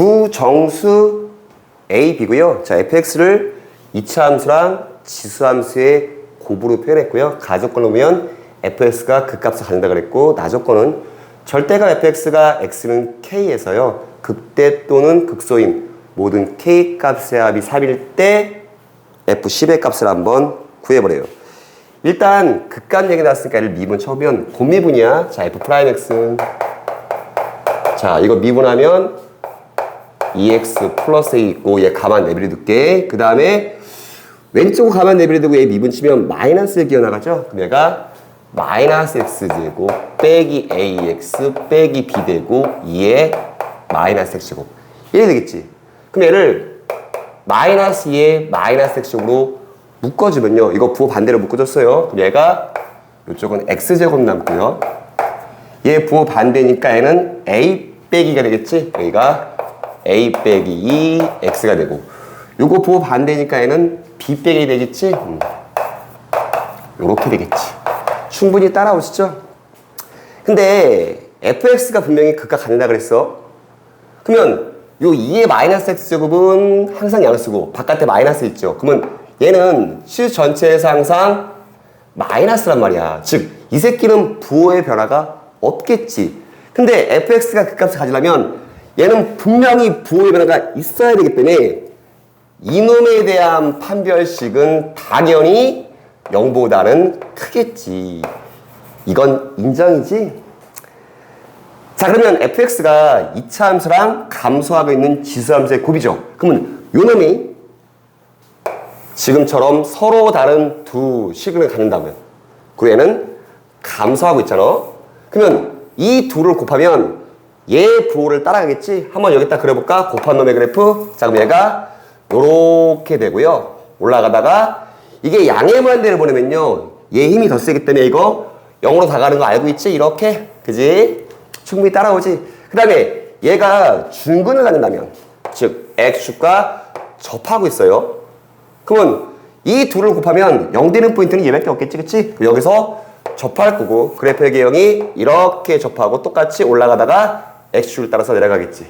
부정수 a, b고요. 자, fx를 이차 함수랑 지수 함수의 곱으로 표현했고요. 가조건을 보면 fx가 그 값을 갖는다 그랬고 나조건은 절대값 fx가 x는 k에서요. 극대 또는 극소인 모든 k 값의 합이 3일 때 f10의 값을 한번 구해버려요. 일단 극값 얘기 나왔으니까 얘를 미분 쳐보면 곱미분이야. 자, f 프라임 x는 자, 이거 미분하면 2x 플러스 a 있고 얘 가만 내버려둘게. 그 다음에 왼쪽 가만 내버려두고 얘 미분 치면 마이너스 기어 나가죠? 그럼 얘가 마이너스 x 되고 빼기 ax 빼기 b 되고 2에 마이너스 x제곱 이렇게 되겠지? 그럼 얘를 마이너스 2에 마이너스 x제곱으로 묶어주면요. 이거 부호 반대로 묶어줬어요. 그럼 얘가 이쪽은 x제곱 남고요. 얘 부호 반대니까 얘는 a 빼기가 되겠지? 여기가 a 빼기 2 x가 되고 요거 부호 반대니까 얘는 b 빼기 되겠지? 음. 요렇게 되겠지. 충분히 따라오시죠? 근데 fx가 분명히 극과 같다 그랬어. 그러면 요 2의 마이너스 x제곱은 항상 양수고 바깥에 마이너스 있죠. 그러면 얘는 실 전체에서 항상 마이너스란 말이야. 즉, 이 새끼는 부호의 변화가 없겠지. 근데 fx가 그 값을 가지려면 얘는 분명히 부호의 변화가 있어야 되기 때문에 이놈에 대한 판별식은 당연히 0보다는 크겠지. 이건 인정이지? 자, 그러면 fx가 2차 함수랑 감소하고 있는 지수함수의 곱이죠. 그러면 요 놈이 지금처럼 서로 다른 두 식을 갖는다면 그 애는 감소하고 있잖아. 그러면 이 둘을 곱하면 얘 부호를 따라가겠지? 한번 여기다 그려볼까? 곱한 놈의 그래프. 자, 그럼 얘가 요렇게 되고요. 올라가다가 이게 양의 무한대를 보내면요. 얘 힘이 더 세기 때문에 이거 0으로 다 가는 거 알고 있지? 이렇게. 그지? 충분히 따라오지. 그 다음에 얘가 중근을 갖는다면 즉 x축과 접하고 있어요. 그러면 이 둘을 곱하면 0 되는 포인트는 얘밖에 없겠지, 그치? 여기서 접할 거고 그래프의 개형이 이렇게 접하고 똑같이 올라가다가 x축을 따라서 내려가겠지.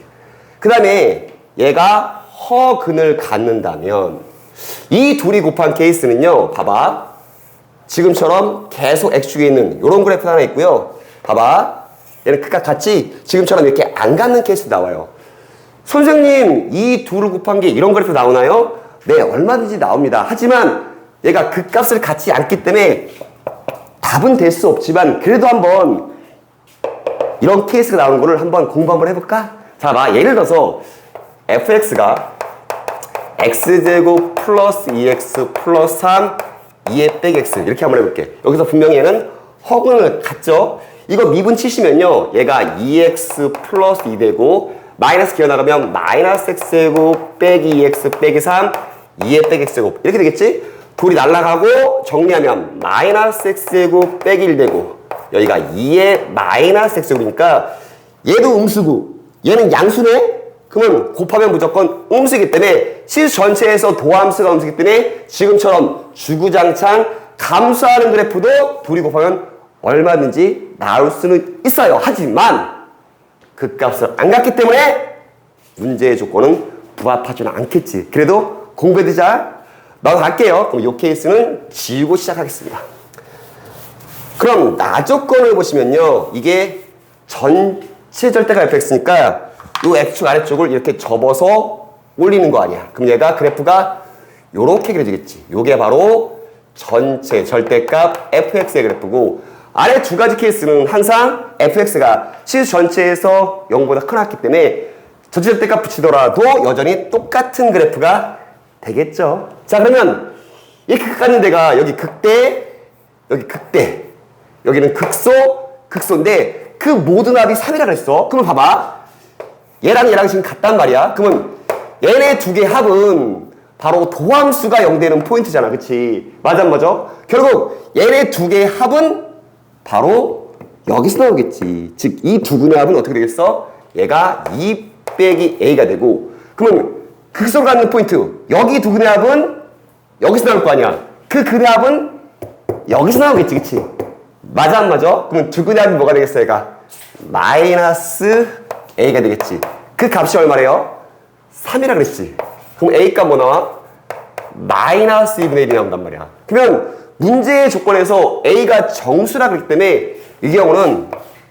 그 다음에 얘가 허근을 갖는다면 이 둘이 곱한 케이스는요, 봐봐. 지금처럼 계속 x축에 있는 이런 그래프 하나 있고요. 봐봐. 얘는 극과 같이 지금처럼 이렇게 안 갖는 케이스 나와요. 선생님, 이 둘을 곱한 게 이런 그래프 나오나요? 네, 얼마든지 나옵니다. 하지만 얘가 그 값을 갖지 않기 때문에 답은 될 수 없지만 그래도 한번 이런 케이스가 나오는 거를 한번 공부 한번 해볼까? 자, 봐. 예를 들어서 fx가 x제곱 플러스 2x 플러스 3 2의 빼기 x 이렇게 한번 해볼게. 여기서 분명히 얘는 허근을 갖죠? 이거 미분 치시면요. 얘가 2x 플러스 2 되고 마이너스 기어 나가면 마이너스 x제곱 빼기 2x 빼기 3 2의 빼기 x제곱 이렇게 되겠지? 둘이 날라가고 정리하면 마이너스 x제곱 빼기 1 되고 여기가 2의 마이너스 x제곱이니까 얘도 음수고 얘는 양수네? 그러면 곱하면 무조건 음수이기 때문에 실 전체에서 도함수가 음수이기 때문에 지금처럼 주구장창 감소하는 그래프도 둘이 곱하면 얼마든지 나올 수는 있어요. 하지만 그 값을 안 갔기 때문에 문제의 조건은 부합하지는 않겠지. 그래도 공부해도 잘 넘어갈게요. 그럼 이 케이스는 지우고 시작하겠습니다. 그럼 나 조건을 보시면요. 이게 전체 절대가 fx니까 이 x축 아래쪽을 이렇게 접어서 올리는 거 아니야. 그럼 얘가 그래프가 요렇게 그려지겠지. 요게 바로 전체 절대값 fx의 그래프고 아래 두 가지 케이스는 항상 fx가 시수 전체에서 0보다 크놨기 때문에 전체 절대값 붙이더라도 여전히 똑같은 그래프가 되겠죠. 자 그러면 이극 갖는 데가 여기 극대, 여기 극대, 여기는 극소, 극소인데 그 모든 합이 3이라 그랬어. 그러면 봐봐. 얘랑 얘랑 지금 같단 말이야. 그러면 얘네 두 개 합은 바로 도함수가 0 되는 포인트잖아. 그치? 맞아, 맞아? 결국 얘네 두 개의 합은 바로 여기서 나오겠지. 즉, 이 두 분의 합은 어떻게 되겠어? 얘가 2 빼기 a가 되고, 그러면 극소로 갖는 포인트. 여기 두 근의 합은 여기서 나올 거 아니야. 그 근의 합은 여기서 나오겠지, 그치? 맞아, 안 맞아? 그러면 두 근의 합이 뭐가 되겠어, 얘가? 마이너스 a가 되겠지. 그 값이 얼마래요? 3이라 그랬지. 그럼 A값 뭐 나와? 마이너스 2분의 1이 나온단 말이야. 그러면 문제의 조건에서 A가 정수라 그랬기 때문에 이 경우는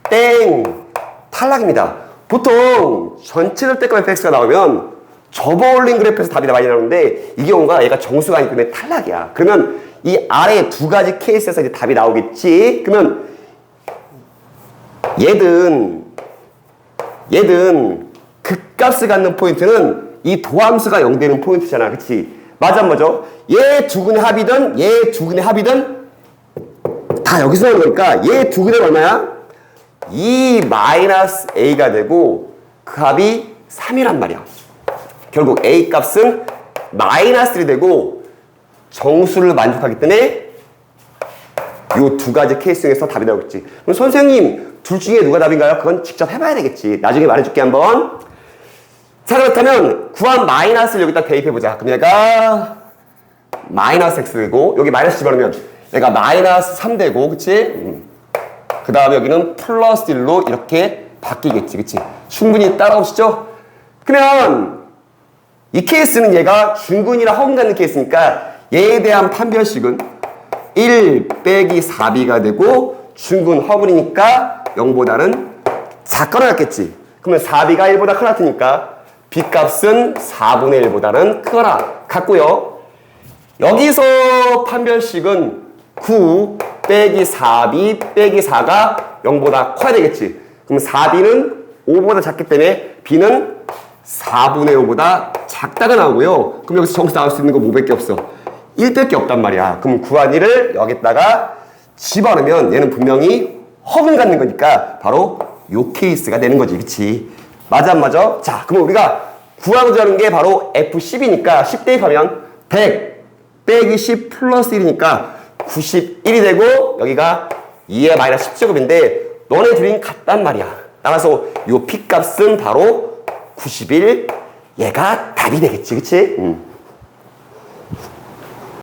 땡 탈락입니다. 보통 전체 절대값 fx가 나오면 접어올린 그래프에서 답이 많이 나오는데 이 경우가 얘가 정수가 아니기 때문에 탈락이야. 그러면 이 아래 두 가지 케이스에서 이제 답이 나오겠지. 그러면 얘든 얘든 극값을 갖는 포인트는 이 도함수가 0 되는 포인트잖아. 그치? 맞아, 안 맞아? 얘 두 근의 합이든 얘 두 근의 합이든 다 여기서 나오는 거니까 얘 두 근의 얼마야? 2 마이너스 a가 되고 그 합이 3이란 말이야. 결국 a 값은 마이너스 1이 되고 정수를 만족하기 때문에 요두 가지 케이스 중에서 답이 나오겠지. 그럼 선생님 둘 중에 누가 답인가요? 그건 직접 해봐야 되겠지. 나중에 말해줄게 한번. 자 그렇다면 구한 마이너스를 여기다 대입해보자. 그럼 얘가 마이너스 x고 여기 마이너스 집어넣으면 얘가 마이너스 3 되고 그치? 그 다음에 여기는 플러스 1로 이렇게 바뀌겠지 그치? 충분히 따라오시죠? 그러면 이 케이스는 얘가 중근이랑 허근 갖는 케이스니까 얘에 대한 판별식은 1 빼기 4b가 되고 중근 허분이니까 0보다는 작거나 같겠지. 그러면 4b가 1보다 크나 같으니까 b 값은 4분의 1보다는 크거나 같고요. 여기서 판별식은 9 빼기 4b 빼기 4가 0보다 커야 되겠지. 그럼 4b는 5보다 작기 때문에 b는 4분의 5보다 작다가 나오고요. 그럼 여기서 정수 나올 수 있는 거 5밖에 없어. 1밖에 없단 말이야. 그럼 구한 1을 여기다가 집어넣으면 얘는 분명히 허근 갖는 거니까 바로 요 케이스가 되는 거지. 그치? 맞아 안 맞아? 자, 그럼 우리가 구하고자 하는 게 바로 F10이니까 10 대입하면 100 빼기 10 플러스 1이니까 91이 되고 여기가 2의 마이너스 10제곱인데 너네 둘이 같단 말이야. 따라서 요 P 값은 바로 91 얘가 답이 되겠지. 그치? 음.